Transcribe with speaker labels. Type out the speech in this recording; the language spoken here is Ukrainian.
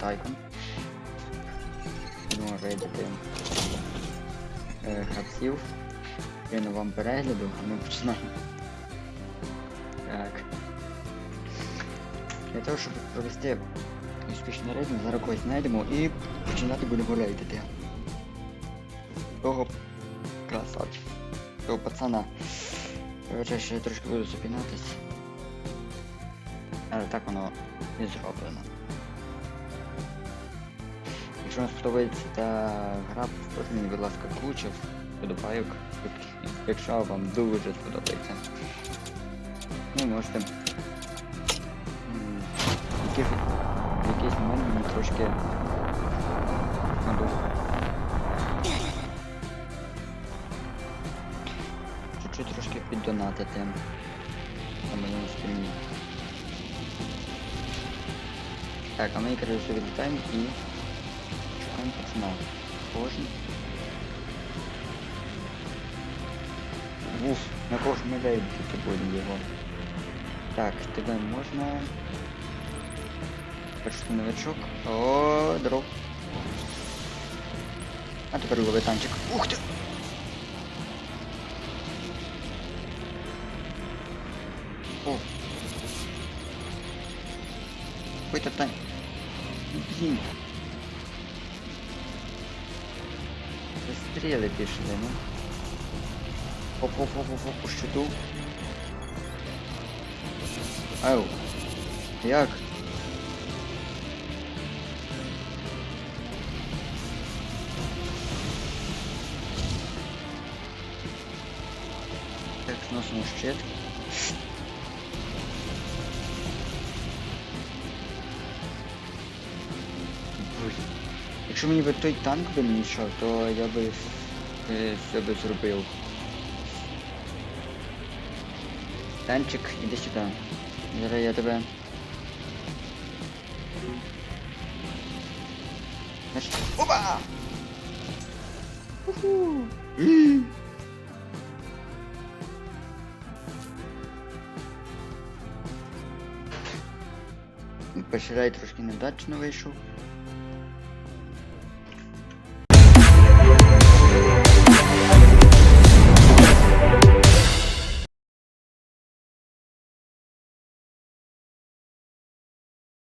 Speaker 1: Тайкон. Будемо рейдити е, гравців. Прямо вам перегляду, а ми починаємо. Так. Для того, щоб провести успішний рейдинг, зараз когось знайдемо і починати будемо рейдити. Того красавчик. Того пацана. Короче, ще трошки буду запінатись. Але так воно і зроблено. Якщо вам сподобається та гра, мені, будь ласка, кучу вподобайок, якщо вам дуже сподобається. Ну, можете яких- в якийсь момент мені трошки надо чуть-чуть трошки піддонатити на моєму стрімі. Так, а ми коротше відлітаємо і шукаємо пацана. Кожен. Уф, на кожному рейді тільки будемо його. Так, тебе можна. Перший новичок. О, дров. А тепер лови танчик. Ух ти! Ой, та тань. Блін. Стріли пішли, ну. Оп-оп-оп-оп, по щиту. Ау. Як? Так, сносимо щит. Ой. Якщо мені би той танк би не йшов, то я би е, все би зробив. Танчик, іди сюди. Зараз я тебе. Опа! Уху! М. Трошки невдачно вийшов.